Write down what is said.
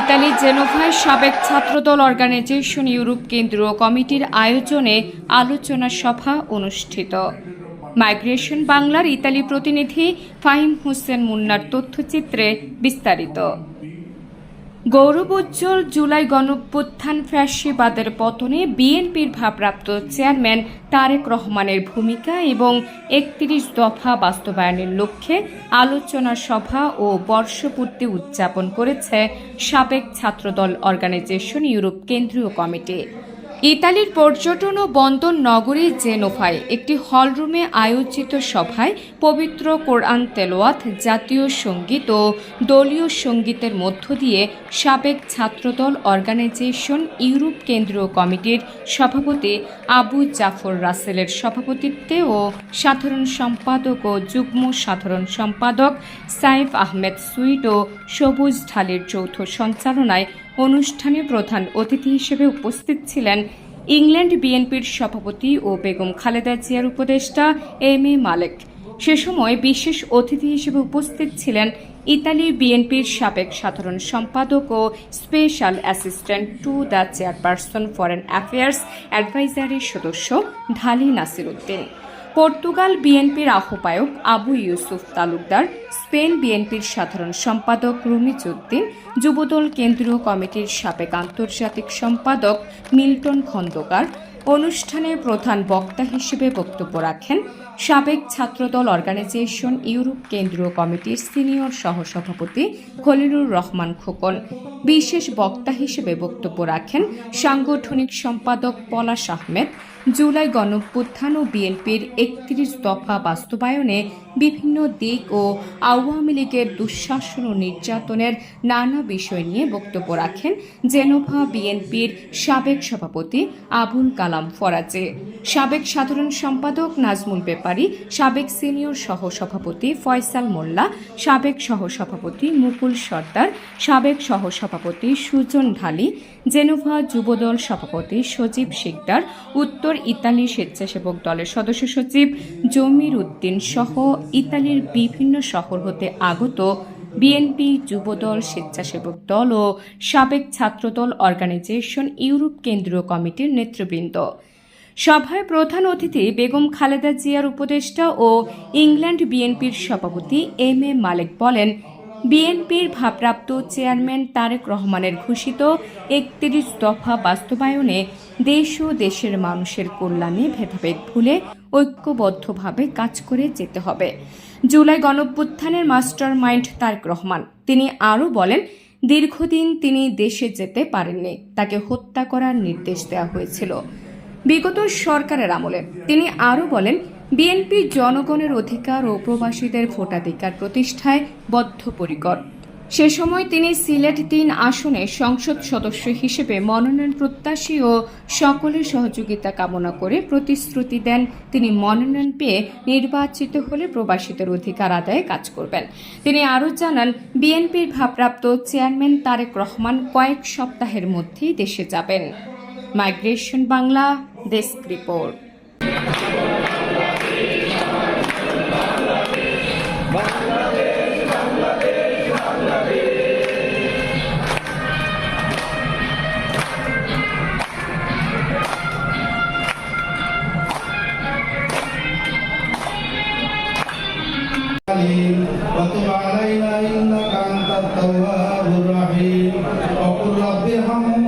ইতালির জেনোভায় সাবেক ছাত্রদল organisation Europe কেন্দ্রীয় কমিটির আয়োজনে আলোচনা সভা অনুষ্ঠিত। মাইগ্রেশন বাংলার ইতালি প্রতিনিধি ফাহিম হোসেন মুন্নার তথ্যচিত্রে বিস্তারিত। গৌরবোজ্জ্বল জুলাই গণপ্যুত্থান ফ্যাসিবাদের পতনে বিএনপির ভারপ্রাপ্ত চেয়ারম্যান তারেক রহমানের ভূমিকা এবং একত্রিশ দফা বাস্তবায়নের লক্ষ্যে আলোচনা সভা ও বর্ষপূর্তি উদযাপন করেছে সাবেক ছাত্রদল অর্গানাইজেশন ইউরোপ কেন্দ্রীয় কমিটি। ইতালির পর্যটন ও বন্দর নগরী জেনোভায় একটি হলরুমে আয়োজিত সভায় পবিত্র কোরআন তেলোয়াত জাতীয় সংগীত ও দলীয় সঙ্গীতের মধ্য দিয়ে সাবেক ছাত্রদল অর্গানাইজেশন ইউরোপ কেন্দ্রীয় কমিটির সভাপতি আবু জাফর রাসেলের সভাপতিত্বে ও সাধারণ সম্পাদক ও যুগ্ম সাধারণ সম্পাদক সাইফ আহমেদ সুইট ও সবুজ ঢালের যৌথ সঞ্চালনায় অনুষ্ঠানে প্রধান অতিথি হিসেবে উপস্থিত ছিলেন ইংল্যান্ড বিএনপির সভাপতি ও বেগম খালেদা জিয়ার উপদেষ্টা এম এ মালেক। সে সময় বিশেষ অতিথি হিসেবে উপস্থিত ছিলেন ইতালি বিএনপির সাবেক সাধারণ সম্পাদক ও special assistant to the chairperson foreign affairs অ্যাডভাইজারির সদস্য ঢালি নাসির উদ্দিন পর্তুগাল বিএনপির আহ্বায়ক আবু ইউসুফ তালুকদার, স্পেন বিএনপির সাধারণ সম্পাদক রুমিজউদ্দিন, যুবদল কেন্দ্রীয় কমিটির সাবেক আন্তর্জাতিক সম্পাদক মিল্টন খন্দকার অনুষ্ঠানে প্রধান বক্তা হিসেবে বক্তব্য রাখেন সাবেক ছাত্রদল অর্গানাইজেশন ইউরোপ কেন্দ্রীয় কমিটির সিনিয়র সহসভাপতি খলিলুর রহমান খোকন। বিশেষ বক্তা হিসেবে বক্তব্য রাখেন সাংগঠনিক সম্পাদক পলাশ আহমেদ। জুলাই গণঅভ্যুত্থান ও বিএনপির একত্রিশ দফা বাস্তবায়নে বিভিন্ন দিক ও আওয়ামী লীগের দুঃশাসন ও নির্যাতনের নানা বিষয় নিয়ে বক্তব্য রাখেন জেনোভা বিএনপির সাবেক সভাপতি আবুল কালাম। ফরাজে। সাবেক সাধারণ সম্পাদক নাজমুল বেপারী, সাবেক সিনিয়র সহ সভাপতি ফয়সাল মোল্লা, সাবেক সহ সভাপতি মুকুল সর্দার, সাবেক সহ সভাপতি সুজন ঢালি, জেনোভা যুবদল সভাপতি সজীব শিকদার, উত্তর ইতালি স্বেচ্ছাসেবক দলের সদস্য সচিব জমির উদ্দিন সহ ইতালির বিভিন্ন শহর হতে আগত বিএনপি যুবদল স্বেচ্ছাসেবক দল ও সাবেক ছাত্রদল অর্গানাইজেশন ইউরোপ কেন্দ্রীয় কমিটির নেতৃবৃন্দ। সভায় প্রধান অতিথি বেগম খালেদা জিয়ার উপদেষ্টা ও ইংল্যান্ড বিএনপির সভাপতি এম এ মালেক বলেন বিএনপির ভারপ্রাপ্ত চেয়ারম্যান তারেক রহমানের ঘোষিত একত্রিশ দফা বাস্তবায়নে দেশ ও দেশের মানুষের কল্যাণে ভেদাভেদ ভুলে ঐক্যবদ্ধভাবে কাজ করে যেতে হবে। জুলাই গণঅভ্যুত্থানের মাস্টার মাইন্ড তারেক রহমান। তিনি আরও বলেন, দীর্ঘদিন তিনি দেশে যেতে পারেননি, তাকে হত্যা করার নির্দেশ দেওয়া হয়েছিল। বিগত সরকারের আমলে তিনি আরও বলেন বিএনপি জনগণের অধিকার ও প্রবাসীদের ভোটাধিকার প্রতিষ্ঠায় বদ্ধপরিকর। সে সময় তিনি সিলেট তিন আসনে সংসদ সদস্য হিসেবে মনোনয়ন প্রত্যাশী ও সকলের সহযোগিতা কামনা করে প্রতিশ্রুতি দেন। তিনি মনোনয়ন পেয়ে নির্বাচিত হলে প্রবাসীদের অধিকার আদায়ে কাজ করবেন। তিনি আরও জানান, বিএনপির ভারপ্রাপ্ত চেয়ারম্যান তারেক রহমান কয়েক সপ্তাহের মধ্যেই দেশে যাবেন। Migration Bangla, desk report. وتب علينا إنك أنت التواب الرحيم وقل رب ارحمهما